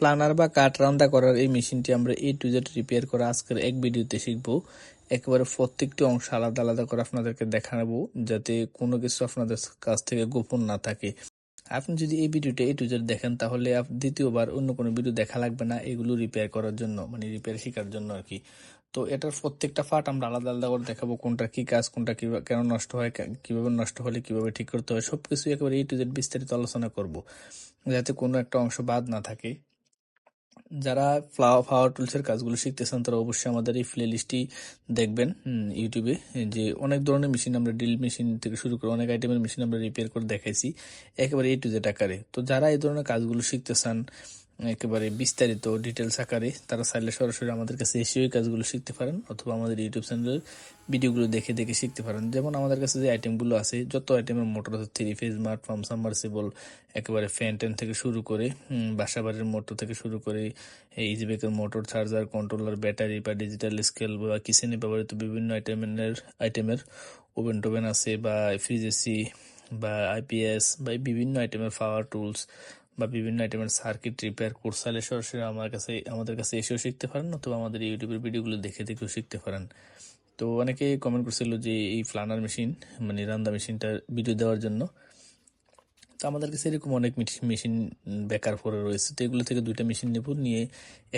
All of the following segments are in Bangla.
ফ্লানার বা কাঠ রান্দা করার এই মেশিনটি আমরা এ টু জেড রিপেয়ার করা আজকের এক ভিডিওতে শিখব। একেবারে প্রত্যেকটি অংশ আলাদা আলাদা করে আপনাদেরকে দেখাবো, যাতে কোনো কিছু আপনাদের কাছ থেকে গোপন না থাকে। আপনি যদি এই ভিডিওটা এ টু জেড দেখেন, তাহলে দ্বিতীয়বার অন্য কোনো ভিডিও দেখা লাগবে না এগুলো রিপেয়ার করার জন্য মানে রিপেয়ার শেখার জন্য আর কি। তো এটার প্রত্যেকটা পার্ট আমরা আলাদা আলাদা করে দেখাবো, কোনটা কি কাজ, কোনটা কীভাবে কেন নষ্ট হয় কীভাবে নষ্ট হলে কীভাবে ঠিক করতে হয়, সবকিছু একেবারে এ টু জেড বিস্তারিত আলোচনা করব। যাতে কোনো একটা অংশ বাদ না থাকে। যারা ফ্লাওয়ার পাওয়ার টুলসের কাজগুলো শিখতেছেন, তারা অবশ্যই আমাদের এই প্লে লিস্টটি দেখবেন ইউটিউবে, যে অনেক ধরনের মেশিন আমরা ড্রিল মেশিন থেকে শুরু করে অনেক আইটেমের মেশিন আমরা রিপেয়ার করে দেখাইছি, একেবারে এই টু জেড আকারে। তো যারা এই ধরনের কাজগুলো শিখতে চান একেবারে বিস্তারিত ডিটেলস আকারে তারা চাইলে সরাসরি আমাদের কাছে এসেও কাজগুলো শিখতে পারেন অথবা আমাদের ইউটিউব চ্যানেলের ভিডিওগুলো দেখে দেখে শিখতে পারেন। যেমন আমাদের কাছে যে আইটেমগুলো আছে, যত আইটেমের মোটর আছে three phase smart farm submersible একেবারে ফ্যান ট্যান থেকে শুরু করে বাসাবাড়ির মোটর থেকে শুরু করে ইজিবেকের মোটর চার্জার কন্ট্রোলার ব্যাটারি বা ডিজিটাল স্কেল বা কিচেনে ব্যবহৃত বিভিন্ন আইটেমের আইটেমের ওভেন টোভেন আছে বা ফ্রিজ এসি বা আইপিএস বা বিভিন্ন আইটেমের পাওয়ার টুলস বা বিভিন্ন আইটেমের সার্কিট রিপেয়ার কোর্স চাইলে সরাসরি আমার কাছে, আমাদের কাছে এসেও শিখতে পারেন, অথবা আমাদের ইউটিউবের ভিডিওগুলো দেখে দেখেও শিখতে পারেন। তো অনেকে কমেন্ট করছিল যে এই ফ্লানার মেশিন মানে রান্দা মেশিনটার ভিডিও দেওয়ার জন্য। তো আমাদের কাছে এরকম অনেক মেশিন বেকার পরে রয়েছে। তো এগুলো থেকে দুইটা মেশিন নেব, নিয়ে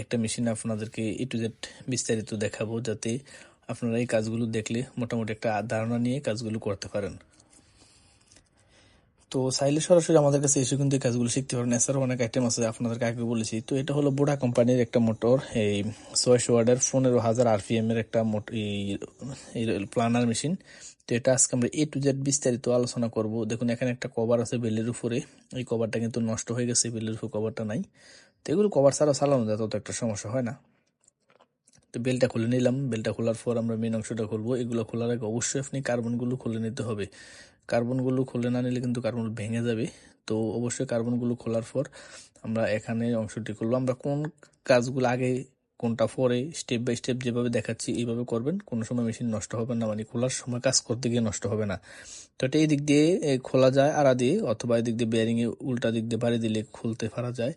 একটা মেশিন আপনাদেরকে এ টু জেড বিস্তারিত দেখাবো, যাতে আপনারা এই কাজগুলো দেখলে মোটামুটি একটা ধারণা নিয়ে কাজগুলো করতে পারেন। তো চাইলে সরাসরি আমাদের কাছে এসে কিন্তু এই কাজগুলো শিখতে পারেন। এছাড়াও অনেক আইটেম আছে, আপনাদেরকে আগে বলেছি। তো এটা হলো বোডা কোম্পানির একটা মোটর, এই ছয়শো ওয়ার্ডের পনেরো হাজার আরপিএম এর একটা এই প্লানার মেশিন তো এটা আজকে আমরা এ টু জেড বিস্তারিত আলোচনা করব। দেখুন, এখানে একটা কভার আছে বেলের উপরে। এই কভারটা কিন্তু নষ্ট হয়ে গেছে, বেলের উপর কভারটা নাই। তো এগুলো কভার ছাড়া চালানো যায়, তত একটা সমস্যা হয় না। তো বেলটা খুলে নিলাম। বেলটা খোলার পর আমরা মেন অংশটা খুলবো। এগুলো খোলার আগে অবশ্যই আপনি কার্বনগুলো খুলে নিতে হবে। কার্বনগুলো খুলে না নিলে কিন্তু কার্বন ভেঙে যাবে। তো অবশ্যই কার্বনগুলো খোলার পর আমরা এখানে অংশটি খুলবো। আমরা কোন কাজগুলো আগে, কোনটা পরে স্টেপ বাই স্টেপ যেভাবে দেখাচ্ছি এইভাবে করবেন, কোনো সময় মেশিন নষ্ট হবে না মানে খোলার সময় কাজ করতে গিয়ে নষ্ট হবে না। তো এটা এই দিক দিয়ে খোলা যায় আড়া দিয়ে, অথবা এই দিক দিয়ে বেয়ারিং এ উল্টা দিক দিয়ে বাড়ি দিলে খুলতে পারা যায়,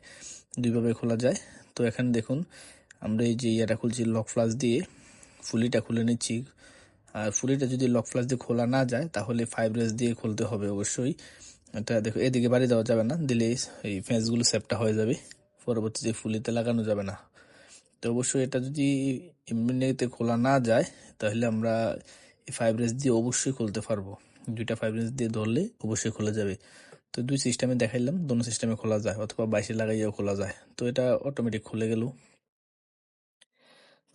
দুইভাবে খোলা যায়। তো এখানে দেখুন, আমরা এই যে ইয়েটা খুলছি লক ফ্লাস দিয়ে, ফুলিটা খুলে নিচ্ছি আর ফুলিটা যদি লক ফ্লাস দিয়ে খোলা না যায়, তাহলে ফাইভ রেস দিয়ে খুলতে হবে অবশ্যই। এটা দেখো, এদিকে বাড়ি দেওয়া যাবে না, দিলে এই ফেঁসগুলো সেপটা হয়ে যাবে। পরবর্তীতে ফুলিতে লাগানো যাবে না। তো অবশ্যই এটা যদি এমনিতে খোলা না যায়, তাহলে আমরা এই ফাইভ রেস দিয়ে অবশ্যই খুলতে পারব। দুইটা ফাইভ রেস দিয়ে ধরলে অবশ্যই খোলা যাবে। তো দুই সিস্টেমে দেখাইলাম, দোনো সিস্টেমে খোলা যায়, অথবা বাইশে লাগাইয়াও খোলা যায়। তো এটা অটোমেটিক খুলে গেল।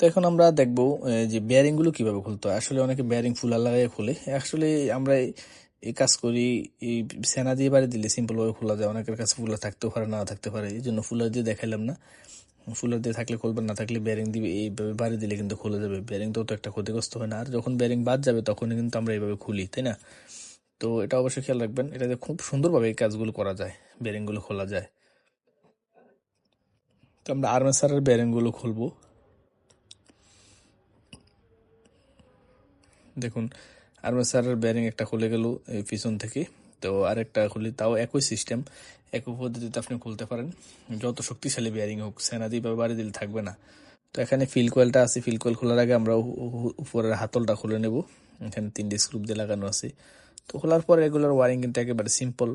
তো এখন আমরা দেখব যে বেয়ারিংগুলো কীভাবে খুলতে হয়। আসলে অনেকে বেয়ারিং ফুলা লাগাই খুলে। আসলে আমরা এই- কাজ করি, এই সেনা দিয়ে বাড়ি দিলে সিম্পল ভাবে খোলা যায়। অনেকের কাছে ফুলা থাকতেও পারে না থাকতে পারে। এই জন্য ফুলার দিয়ে দেখাইলাম না। ফুলার দিয়ে থাকলে খুলবে না থাকলে বেয়ারিং দিবে, এইভাবে বাড়ি দিলে কিন্তু খুলে যাবে। বেয়ারিং তো একটা ক্ষতিগ্রস্ত হয় না। আর যখন বেয়ারিং বাদ যাবে, তখনই কিন্তু আমরা এইভাবে খুলি, তাই না? তো এটা অবশ্যই খেয়াল রাখবেন। এটাতে খুব সুন্দরভাবে এই কাজগুলো করা যায় বেয়ারিংগুলো খোলা যায়। তো আমরা আর্মেসারের বেয়ারিংগুলো খুলবো। দেখুন আর্মেচারের ব্যারিং একটা খুলে গেল এই পিছন থেকে। তো আরেকটা খুলি, তাও একই সিস্টেম একই পদ্ধতিতে আপনি খুলতে পারেন। যত শক্তিশালী ব্যারিং হোক, সেনা দিয়ে বা বাড়ি দিলে থাকবে না। তো এখানে ফিল কোয়েলটা আছে ফিল কোয়েল খোলার আগে আমরা উপরের হাতলটা খুলে নেব। এখানে তিনটে স্ক্রুপ দিয়ে লাগানো আছে। তো খোলার পর এগুলোর ওয়ারিং কিন্তু একেবারে সিম্পল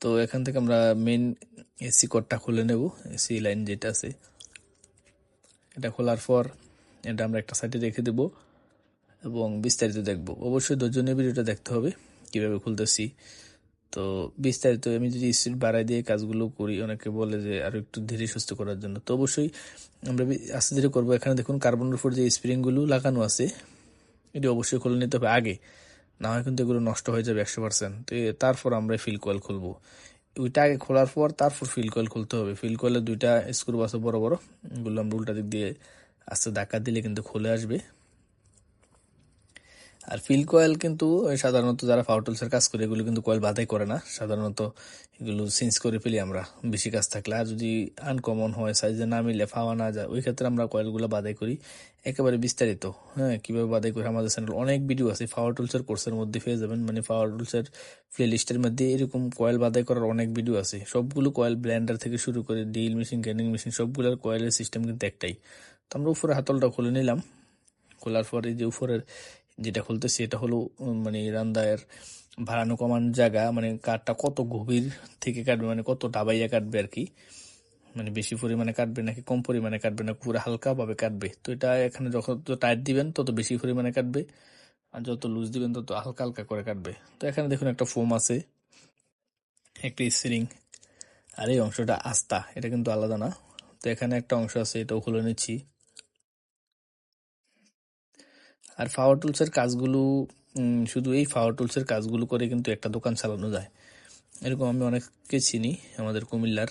তো এখান থেকে আমরা মেন এসি কোডটা খুলে নেব এসি লাইন যেটা আছে। এটা খোলার পর এটা আমরা একটা সাইডে রেখে দেব এবং বিস্তারিত দেখব। অবশ্যই ধৈর্য ভিডিওটা দেখতে হবে, কীভাবে খুলতেছি। তো বিস্তারিত আমি যদি স্পিড বাড়াই দিয়ে কাজগুলো করি, অনেকে বলে যে আরও একটু ধীরে সুস্থ করার জন্য। তো অবশ্যই আমরা আস্তে ধীরে করব। এখানে দেখুন কার্বনের উপর যে স্প্রিংগুলো লাগানো আছে, এটি অবশ্যই খুলে নিতে হবে আগে। না হয় কিন্তু এগুলো নষ্ট হয়ে যাবে একশো পার্সেন্ট তো তারপর আমরা ফিল কয়েল খুলবো। ওইটা আগে খোলার পর তারপর ফিল কয়েল খুলতে হবে। ফিল কয়েলের দুইটা স্ক্রু আছে বড় বড়, এগুলো আমরা উল্টা দিক দিয়ে আস্তে ধাক্কা দিলে কিন্তু খুলে আসবে। আর ফিল কয়েল কিন্তু সাধারণত যারা ফাউটলসের কাজ করে, এগুলো কিন্তু কয়েল বাধাই করে না। সাধারণত এগুলো চেঞ্জ করে ফেলি আমরা, বেশি কাজ থাকলে। আর যদি আনকমন হয় সাইজে না মিলে ফাওয়া না যায়, ওই ক্ষেত্রে আমরা কয়েলগুলো বাধাই করি। একেবারে বিস্তারিত হ্যাঁ কীভাবে বাধাই করি আমাদের চ্যানেল অনেক ভিডিও আছে। পাওয়ার টুলসের কোর্সের মধ্যে পেয়ে যাবেন। মানে পাওয়ার টুলসের প্লে লিস্টের মধ্যে এরকম কয়েল বাধাই করার অনেক ভিডিও আছে। সবগুলো কয়েল ব্ল্যান্ডার থেকে শুরু করে ডিল মেশিন গ্যান্ডিং মেশিন সবগুলোর কয়েলের সিস্টেম কিন্তু একটাই। তো আমরা উপরে হাতলটা খুলে নিলাম। খোলার পরে যে উপরের যেটা খুলতেছি, এটা হলো মানে রান্দায়ের ভাড়ানো কমানোর জায়গা। মানে কাঠটা কত গভীর থেকে কাটবে মানে কত ডাবাইয়া কাটবে আর কি। মানে বেশি পরিমাণে কাটবে নাকি কম পরিমাণে কাটবে না, পুরো হালকাভাবে কাটবে। তো এটা এখানে যখন যত টাইট দিবেন, তত বেশি পরিমাণে কাটবে। আর যত লুজ দিবেন, তত হালকা হালকা করে কাটবে। তো এখানে দেখুন একটা ফোম আছে, একটা স্প্রিং আর এই অংশটা আস্তা, এটা কিন্তু আলাদা না। তো এখানে একটা অংশ আছে, এটাও খুলে নিচ্ছি। আর পাওয়ার টুলসের কাজগুলো শুধু এই পাওয়ার টুলসের কাজগুলো করে কিন্তু একটা দোকান চালানো যায়। এরকম আমি অনেককে চিনি, আমাদের কুমিল্লার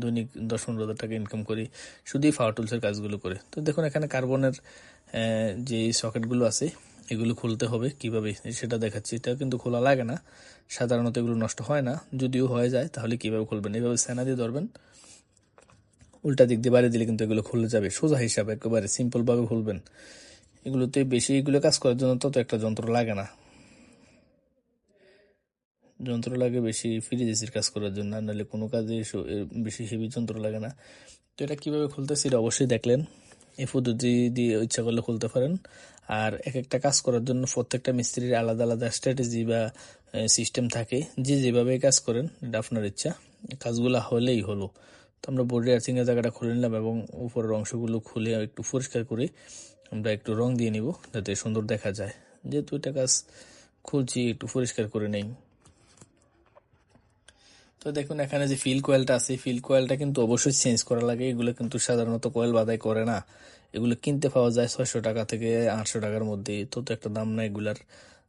দৈনিক দশ পনেরো হাজার টাকা ইনকাম করি শুধুই পাওয়ার টুলসের কাজগুলো করে। তো দেখুন, এখানে কার্বনের যে সকেটগুলো আছে, এগুলো খুলতে হবে কীভাবে, সেটা দেখাচ্ছি। এটা কিন্তু খোলা লাগে না, সাধারণত এগুলো নষ্ট হয় না। যদিও হয়ে যায়, তাহলে কীভাবে খুলবেন? এইভাবে সেনা দিয়ে ধরবেন, উল্টা দিক দিয়ে বাড়ি দিলে কিন্তু এগুলো খুলে যাবে। সোজা হিসাবে, একেবারে সিম্পলভাবে খুলবেন। এগুলোতে বেশি এগুলো কাজ করার জন্য তত একটা যন্ত্র লাগে না। যন্ত্র লাগে বেশি ফ্রিজ এসির কাজ করার জন্য, আর নাহলে কোনো কাজে বেশি হেভি যন্ত্র লাগে না। তো এটা কীভাবে খুলতেছি এটা অবশ্যই দেখলেন। এই পদ্ধতি দিয়ে ইচ্ছা করলে খুলতে পারেন। আর এক একটা কাজ করার জন্য প্রত্যেকটা মিস্ত্রির আলাদা আলাদা স্ট্র্যাটেজি বা সিস্টেম থাকে। যে যেভাবে কাজ করেন, এটা আপনার ইচ্ছা। কাজগুলো হলেই হলো। তো আমরা বোর্ডের আর্থিং এর জায়গাটা খুলে নিলাম এবং উপরের অংশগুলো খুলে একটু পরিষ্কার করে। আমরা একটু রং দিয়ে নিব, যাতে সুন্দর দেখা যায়। যেহেতু এটা কাজ খুলছি, একটু পরিষ্কার করে নেই। তো দেখুন, এখানে যে ফিল কয়েলটা আছে ফিল কয়েলটা কিন্তু অবশ্যই চেঞ্জ করা লাগে। এগুলো কিন্তু সাধারণত কয়েল বাদাই করে না। এগুলো কিনতে পাওয়া যায় ছয়শো টাকা থেকে আটশো টাকার মধ্যে তো তো একটা দাম না এগুলার।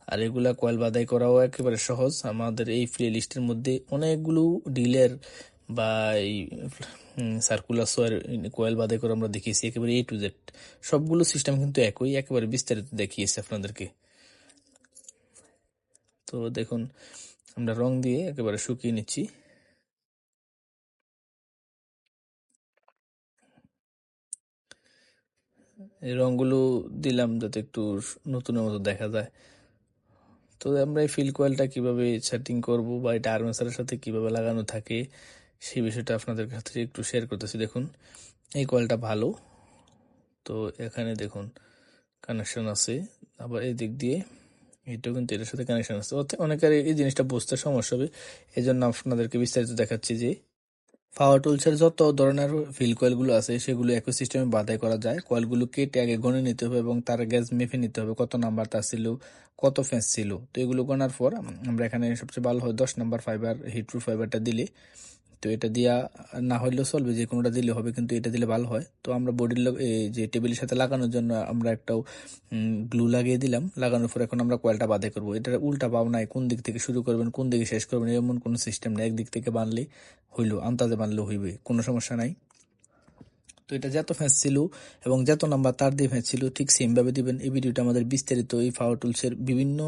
আর এগুলা কয়েল বাদাই করাও একেবারে সহজ। আমাদের এই প্লে লিস্টের মধ্যে অনেকগুলো ডিলের বা এই সার্কুলার সোয়ার কয়েল বাদে করে আমরা দেখিয়েছি, একেবারে এ টু জেড সবগুলো সিস্টেম কিন্তু একই, একেবারে বিস্তারিত দেখিয়েছি আপনাদেরকে। তো দেখুন, আমরা রং দিয়ে একেবারে শুকিয়ে নিচ্ছি। এই রংগুলো দিলাম যাতে একটু নতুনের মতো দেখা যায়। তো আমরা এই ফিল কয়েলটা কীভাবে সেটিং করব বা এটা আর্মেচারের সাথে কীভাবে লাগানো থাকে সেই বিষয়টা আপনাদের কাছে একটু শেয়ার করতেছি। দেখুন, এই কয়েলটা ভালো। তো এখানে দেখুন কানেকশন আছে। আবার এই দিক দিয়ে এটাও কিন্তু এটার সাথে কানেকশন আছে। অর্থাৎ অনেকের এই জিনিসটা বুঝতে সমস্যা হবে। এই জন্য আপনাদেরকে বিস্তারিত দেখাচ্ছি যে পাওয়ার টুলসের যত ধরনের ফিল কয়েলগুলো আছে, সেগুলো একই সিস্টেমে বাধাই করা যায়। কয়েলগুলো কেটে আগে গণে নিতে হবে এবং তার গ্যাস মেপে নিতে হবে। কত নাম্বার তার ছিল, কত ফেন্স ছিল। তো এগুলো গণার পর আমরা এখানে সবচেয়ে ভালো হয় দশ নাম্বার ফাইবার হিট্রু ফাইবারটা দিলে তো এটা দেওয়া না হইলেও চলবে, যে কোনোটা দিলে হবে কিন্তু এটা দিলে ভালো হয়। তো আমরা বডির যে টেবিলের সাথে লাগানোর জন্য আমরা একটাও গ্লু লাগিয়ে দিলাম। লাগানোর পর এখন আমরা কয়েলটা বাঁধে করব। এটার উল্টা নাই, কোন দিক থেকে শুরু করবেন, কোন দিকে শেষ করবেন, এমন কোনো সিস্টেম নেই। একদিক থেকে বানলে হইল আন্তাজে বানলে হইবে, কোনো সমস্যা নাই। তো এটা যত ফ্যাঁস ছিল এবং যত নাম্বার তার দিয়ে ফ্যাঁস ছিল, ঠিক সেম ভাবে দিবেন। এই ভিডিওটা আমাদের বিস্তারিত এই পাওয়ার টুলসের বিভিন্ন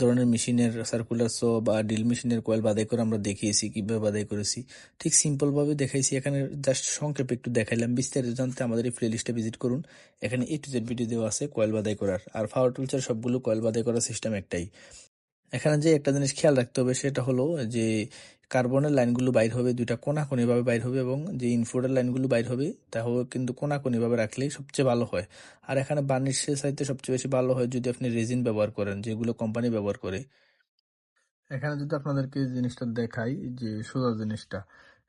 ধরনের মেশিনের সার্কুলার সো বা ডিল মেশিনের কয়েল বাদাই করে আমরা দেখিয়েছি, কীভাবে বাদাই করেছি। ঠিক সিম্পলভাবে দেখাইছি। এখানে জাস্ট সংক্ষেপে একটু দেখাইলাম। বিস্তারিত জানতে আমাদের এই প্লে লিস্টে ভিজিট করুন। এখানে এ টু জেড ভিডিও দেওয়া আছে কয়েল বাদাই করার। আর পাওয়ার টুলসের সবগুলো কয়েল বাদাই করার সিস্টেম একটাই। এখানে যে একটা জিনিস খেয়াল রাখতে হবে সেটা হলো যে কার্বনের লাইনগুলো বাইর হবে, দুইটা কোনাকুনি ভাবে বাইর হবে এবং যে ইনফোর্ডের লাইনগুলো বাইর হবে, তা তাহলে কিন্তু কোনাকুনি ভাবে রাখলেই সবচেয়ে ভালো হয়। আর এখানে বার্নিশের সাইতে সবচেয়ে বেশি ভালো হয় যদি আপনি রেজিন ব্যবহার করেন, যেগুলো কোম্পানি ব্যবহার করে। এখানে যদি আপনাদেরকে জিনিসটা দেখাই, যে সোজা জিনিসটা।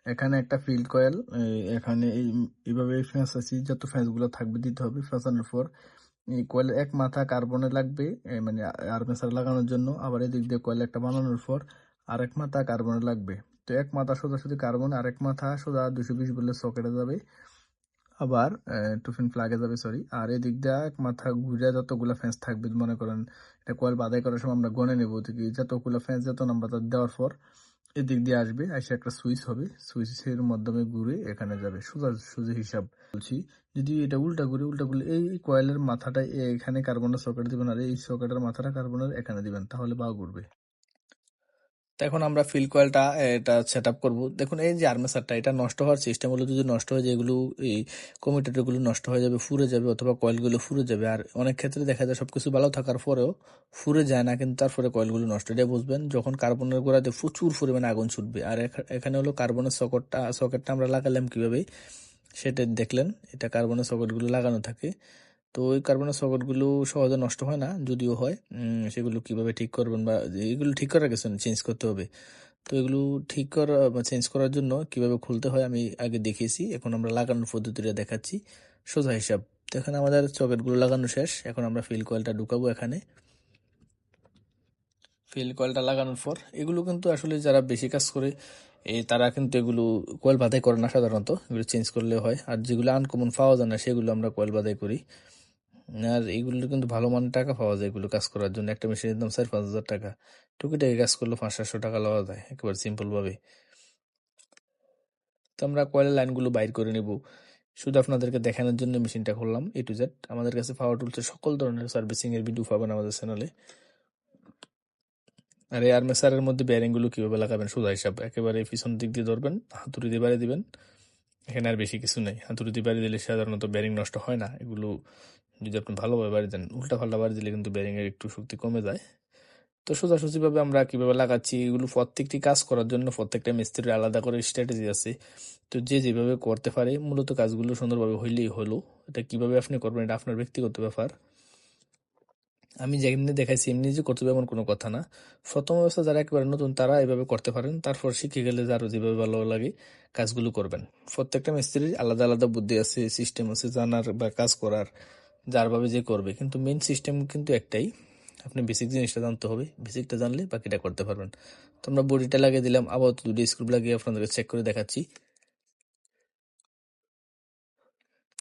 এখানে একটা ফিল্ড কয়েল এখানে এই- এইভাবে ফ্যাঁস আছে, যত ফ্যাঁসগুলো থাকবে দিতে হবে ফ্যাঁসানোর পর কয়েল এক মাথা কার্বনে লাগবে মানে আর্মেচার লাগানোর জন্য। আবার এদিক দিয়ে কয়েল একটা বানানোর পর আরেক মাথা কার্বনে লাগবে। তো এক মাথা সোজাসুজি কার্বন আরেক মাথা সোজা দুশো বিশ বলে সকেটে যাবে। আবার টুফিন ফ্লাগে যাবে সরি আর এদিক দিয়ে এক মাথা ঘুরে যতগুলো ফ্যান্স থাকবে, মনে করেন এটা কয়েল বাদাই করার সময় আমরা গনে নেব। থেকে যতগুলো ফ্যান্স যত নাম্বার দেওয়ার পর এদিক দিয়ে আসবে, এসে একটা সুইচ হবে। সুইচের মাধ্যমে ঘুরে এখানে যাবে। সোজা সোজা হিসাব বলছি। যদি এটা উল্টা ঘুরে উল্টা ঘুরে এই কয়েলের মাথাটা এখানে কার্বনের সকেট দিবেন আর এই সকেটের মাথাটা কার্বনের এখানে দিবেন, তাহলে বা ঘুরবে। তো এখন আমরা ফিল কয়েলটা এটা সেট আপ করব। দেখুন, এই যে আর্মেসারটা এটা নষ্ট হওয়ার সিস্টেম হলো যদি নষ্ট হয়ে যায়, এগুলো, এই কমিটেটরগুলো নষ্ট হয়ে যাবে, ফুরে যাবে, অথবা কয়েলগুলো ফুরে যাবে। আর অনেক ক্ষেত্রে দেখা যায় সব কিছু ভালো থাকার পরেও ফুরে যায় না, কিন্তু তারপরে কয়েলগুলো নষ্ট। এটা বুঝবেন, যখন কার্বনের গোড়াতে প্রচুর পরিমাণে আগুন ছুটবে। আর এখানে হলো কার্বনের সকেটটা সকেটটা আমরা লাগালাম কীভাবে? সেটা দেখলেন, এটা কার্বনের সকেটগুলো লাগানো থাকে। তো ওই কার্বনের সকেটগুলো সহজে নষ্ট হয় না, যদিও হয়। সেগুলো কীভাবে ঠিক করবেন বা এগুলো ঠিক করার কিছু চেঞ্জ করতে হবে। তো এগুলো ঠিক করা চেঞ্জ করার জন্য কীভাবে খুলতে হয় আমি আগে দেখিয়েছি, এখন আমরা লাগানোর পদ্ধতিটা দেখাচ্ছি। সোজা হিসাব। তো এখানে আমাদের সকেটগুলো লাগানো শেষ, এখন আমরা ফিল কয়েলটা ঢুকাবো এখানে। ফিল কয়েলটা লাগানোর পর, এগুলো কিন্তু আসলে যারা বেশি কাজ করে এই তারা কিন্তু এগুলো কয়েল বাধাই করে না সাধারণত। এগুলো চেঞ্জ করলে হয়। আর যেগুলো আনকমন পাওয়া যায় না, সেগুলো আমরা কয়েল বাধাই করি। আর এইগুলোর কিন্তু ভালো মানের টাকা পাওয়া যায় এগুলো কাজ করার জন্য। একটা মেশিনের দাম চার পাঁচ হাজার টাকা। টুকিটাকি কাজ করলে পাঁচ সাতশো টাকা লওয়া যায়, একেবারে সিম্পলভাবে তো আমরা কয়েলের লাইনগুলো বাইর করে নেব। শুধু আপনাদেরকে দেখানোর জন্য মেশিনটা খুললাম এ টু জেড আমাদের কাছে পাওয়ার টুলসের সকল ধরনের সার্ভিসিং এর ভিডিও পাবেন আমাদের চ্যানেলে আর এই আর্মেসারের মধ্যে ব্যারিংগুলো কীভাবে লাগাবেন, সোজা হিসাব। একেবারে পিছন দিক দিয়ে ধরবেন, হাতুড়ি দিয়ে বাড়ি দিবেন। এখানে আর বেশি কিছু নেই। হাতুড়ি দিয়ে বাড়ি দিলে সাধারণত ব্যারিং নষ্ট হয় না। এগুলো যদি আপনি ভালোভাবে বাড়ি দেন উল্টা পাল্টা বাড়ি দিলে কিন্তু ব্যারিংয়ের একটু শক্তি কমে যায়। তো সোজাসুজিভাবে আমরা কীভাবে লাগাচ্ছি, এগুলো প্রত্যেকটি কাজ করার জন্য প্রত্যেকটা মিস্ত্রির আলাদা করে স্ট্র্যাটেজি আছে। তো যে যেভাবে করতে পারে, মূলত কাজগুলো সুন্দরভাবে হইলেই হলো। এটা কীভাবে আপনি করবেন, এটা আপনার ব্যক্তিগত ব্যাপার। আমি যেমনি দেখাইছি, এমনি যে করতে হবে এমন কোনো কথা না। প্রথম অবস্থা যারা একেবারে নতুন, তারা এভাবে করতে পারেন। তারপর শিখে গেলে যারও যেভাবে ভালো লাগে, কাজগুলো করবেন। প্রত্যেকটা মিস্ত্রির আলাদা আলাদা বুদ্ধি আছে সিস্টেম আছে জানার বা কাজ করার। যারভাবে যে করবে। কিন্তু মেন সিস্টেম কিন্তু একটাই, আপনি বেসিক জিনিসটা জানতে হবে বেসিকটা জানলে বাকিটা করতে পারবেন। তো আমরা বডিটা লাগিয়ে দিলাম আবার দুটো স্ক্রুপ লাগিয়ে আপনাদেরকে চেক করে দেখাচ্ছি।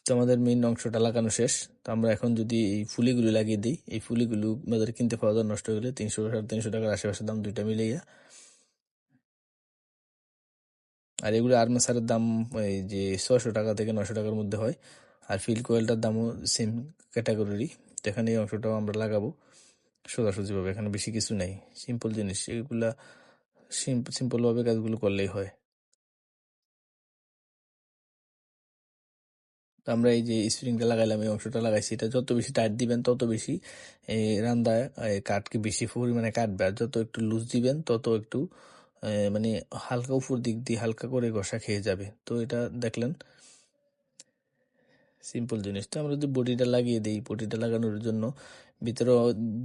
তো আমাদের মেইন অংশটা লাগানো শেষ। তো আমরা এখন যদি এই ফুলিগুলো লাগিয়ে দিই, এই ফুলিগুলো বাজারে কিনতে পাওয়া যায় নষ্ট হলে তিনশো সাড়ে তিনশো টাকার আশেপাশে দাম দুইটা মিলিয়ে। আর এগুলো আর্মেসারের দাম, এই যে ছশো টাকা থেকে নশো টাকার মধ্যে হয়। আর ফিল কোয়েলটার দামও সেম ক্যাটাগরিরই তো এখানে এই অংশটাও আমরা লাগাবো। সোজাসুজিভাবে এখানে বেশি কিছু নেই। সিম্পল জিনিস, এগুলা সিম্পলভাবে কাজগুলো করলেই হয়। আমরা এই যে স্প্রিংটা লাগাইলাম, এই অংশটা লাগাইছি। এটা যত বেশি টাইট দিবেন, তত বেশি এই রান্দায় কাঠকে বেশি পরিমাণে কাটবে। আর যত একটু লুজ দিবেন, তত একটু মানে হালকা উপর দিক দিয়ে হালকা করে ঘষা খেয়ে যাবে। তো এটা দেখলেন সিম্পল জিনিস। তো আমরা যদি বডিটা লাগিয়ে দিই বডিটা লাগানোর জন্য ভিতরে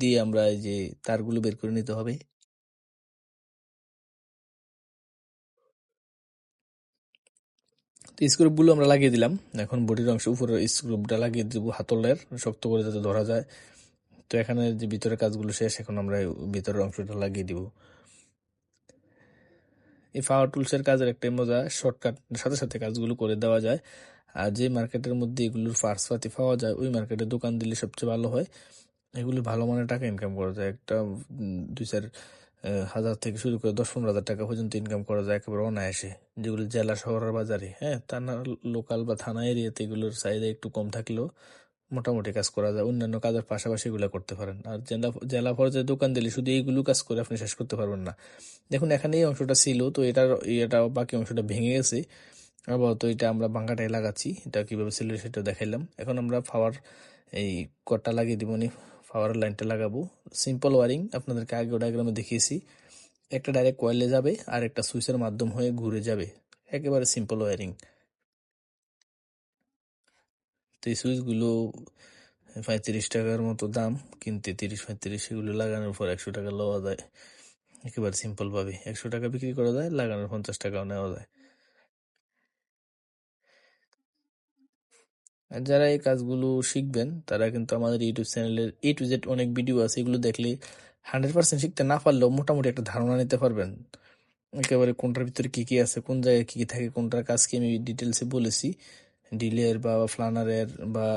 দিয়ে আমরা এই যে তারগুলো বের করে নিতে হবে। তো স্ক্রুপগুলো আমরা লাগিয়ে দিলাম। এখন বডির অংশ উপরে স্ক্রুপটা লাগিয়ে দেবো হাতলের, শক্ত করে যাতে ধরা যায়। তো এখানে যে ভিতরের কাজগুলো শেষ, এখন আমরা ভিতরের অংশটা লাগিয়ে দিব। এই পাওয়ার টুলসের কাজের একটাই মজা, শর্টকাট, সাথে সাথে কাজগুলো করে দেওয়া যায়। যে মার্কেটের মধ্যে এগুলোর ফার্স্ট পাতি পাওয়া যায়, ওই মার্কেটে দোকান দিলে সবচেয়ে ভালো হয়। এগুলো ভালো মানের টাকা ইনকাম করা যায়। একটা দুই চার হাজার থেকে শুরু করে দশ পনেরো হাজার টাকা পর্যন্ত ইনকাম করা যায় একেবারে অনায়াসে। যেগুলো জেলা শহরের বাজারে হ্যাঁ তা না লোকাল বা থানা এরিয়াতে এগুলোর চাহিদা একটু কম থাকলেও মোটামুটি কাজ করা যায়। অন্যান্য কাজের পাশাপাশি এগুলো করতে পারেন। আর জেলা জেলা পর্যায়ে দোকান দিলে শুধু এইগুলো কাজ করে আপনি শেষ করতে পারবেন না। দেখুন, এখানে এই অংশটা ছিল, তো এটার এটা বাকি অংশটা ভেঙে গেছে। আপাতত এটা আমরা বাঙ্গাটাই লাগাচ্ছি। এটা কীভাবে ছিল সেটা দেখাইলাম। এখন আমরা পাওয়ার এই কটটা লাগিয়ে দিব নি পাওয়ার লাইনটা লাগাবো। সিম্পল ওয়ারিং আপনাদেরকে আগে ডায়াগ্রামে দেখিয়েছি। একটা ডাইরেক্ট কয়েলে যাবে, আর একটা সুইচের মাধ্যম হয়ে ঘুরে যাবে। একেবারে সিম্পল ওয়ারিং তো এই সুইচগুলো পঁয়ত্রিশ টাকার মতো দাম, কিনতে তিরিশ পঁয়ত্রিশ সেগুলো লাগানোর পর একশো টাকা লওয়া যায়। একেবারে সিম্পলভাবে একশো টাকা বিক্রি করা যায়, লাগানোর পঞ্চাশ টাকাও নেওয়া যায়। যারা এই কাজগুলো শিখবেন, তারা কিন্তু আমাদের ইউটিউব চ্যানেলের এ টু জেড অনেক ভিডিও আছে, এগুলো দেখলে হান্ড্রেড পার্সেন্ট শিখতে না পারলেও মোটামুটি একটা ধারণা নিতে পারবেন। একেবারে কোনটার ভিতরে কী কী আছে, কোন জায়গায় কী কী থাকে, কোনটার কাজ কি আমি ডিটেলসে বলেছি। ডিলের বা ফ্লানারের বা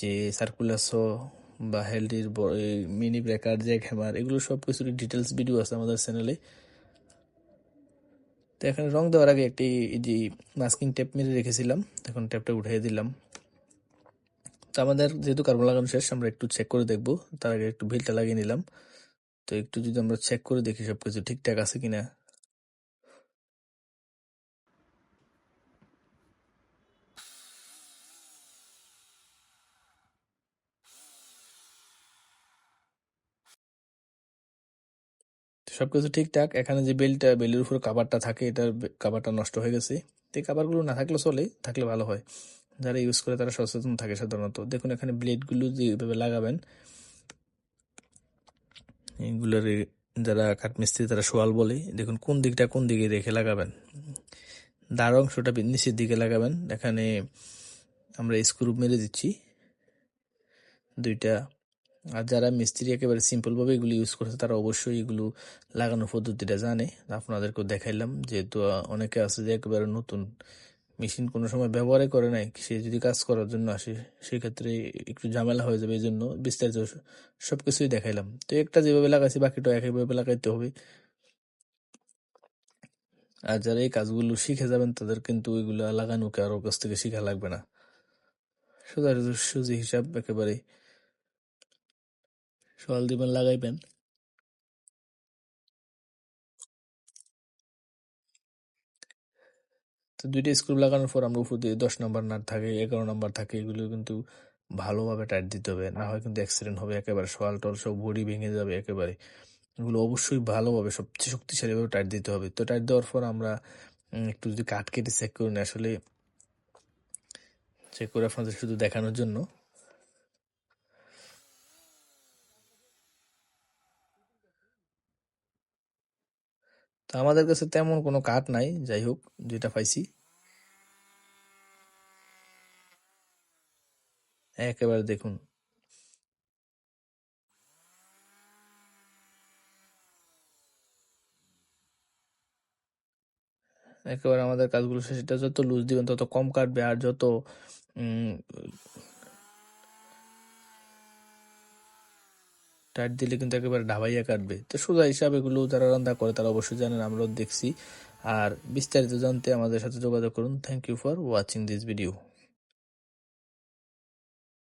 যে সার্কুলাসো বা হেলডির মিনি ব্রেকার জ্যাক হ্যামার এগুলো সব কিছুর ডিটেলস ভিডিও আছে আমাদের চ্যানেলে তো এখানে রং দেওয়ার আগে একটি যে মাস্কিং টেপ মেরে রেখেছিলাম, এখন টেপটা উঠিয়ে দিলাম। তো আমাদের যেহেতু কার্বন লাগানো শেষ, আমরা একটু চেক করে দেখব। তার আগে একটু ভিলটা লাগিয়ে নিলাম। তো একটু যদি আমরা চেক করে দেখি সবকিছু ঠিকঠাক আছে কিনা। সবকিছু ঠিকঠাক। এখানে যে বেলটা বেলের উপর কাভারটা থাকে, এটার কাভারটা নষ্ট হয়ে গেছে। তো এই কাভারগুলো না থাকলে চলে, থাকলে ভালো হয়। যারা ইউজ করে তারা সচেতন থাকে সাধারণত। দেখুন, এখানে ব্লেডগুলো যেভাবে লাগাবেন এইগুলোর যারা কাঠমিস্ত্রি, তারা সোয়াল বলে। দেখুন, কোন দিকটা কোন দিকে রেখে লাগাবেন? দাঁড় অংশটা নিচের দিকে লাগাবেন। এখানে আমরা স্ক্রু মেরে দিচ্ছি দুইটা। আর যারা মিস্ত্রি একেবারে সিম্পলভাবে এগুলো ইউজ করছে, তারা অবশ্যই এগুলো লাগানোর পদ্ধতিটা জানে। আপনাদেরকেও দেখাইলাম, যেহেতু অনেকে আছে যে একেবারে নতুন মেশিন কোনো সময় ব্যবহারই করে নাই, সে যদি কাজ করার জন্য আসে, সেক্ষেত্রে একটু ঝামেলা হয়ে যাবে এই জন্য বিস্তারিত সব কিছুই দেখাইলাম। তো একটা যেভাবে লাগাইছি, বাকিটা একইভাবে লাগাইতে হবে। আর যারা এই কাজগুলো শিখে যাবেন, তাদের কিন্তু ওইগুলো লাগানো কারোর কাছ থেকে শিখা লাগবে না। সোজা সুজি হিসাব একেবারে সোয়াল দিবেন, লাগাইবেন। দুইটা স্ক্রু লাগানোর পর আমরা উপর দিয়ে দশ নম্বর নাট থাকে, এগারো নম্বর থাকে, এগুলো কিন্তু ভালোভাবে টাইট দিতে হবে। না হয় কিন্তু অ্যাক্সিডেন্ট হবে, একেবারে সোয়াল টল সব বডি ভেঙে যাবে একেবারে। এগুলো অবশ্যই ভালোভাবে সবচেয়ে শক্তিশালীভাবে টাইট দিতে হবে। তো টাইট দেওয়ার পর আমরা একটু যদি কাট কেটে চেক করে নিই আসলে চেক করে আপনাদের শুধু দেখানোর জন্য। তো আমাদের কাছে তেমন কোনো কাট নাই, যাই হোক, যেটা পাইছি। একেবারে দেখুন। একেবারে আমাদের কাজগুলো এটা যত লুজ দিবেন, তত কম কাটবে। আর যত টাইট দিলে কিন্তু একেবারে ঢাবাইয়া কাটবে। তো সোজা হিসাব এগুলো যারা রান্না করে, তারা অবশ্যই জানেন, আমরাও দেখছি। আর বিস্তারিত জানতে আমাদের সাথে যোগাযোগ করুন। Thank you for watching this video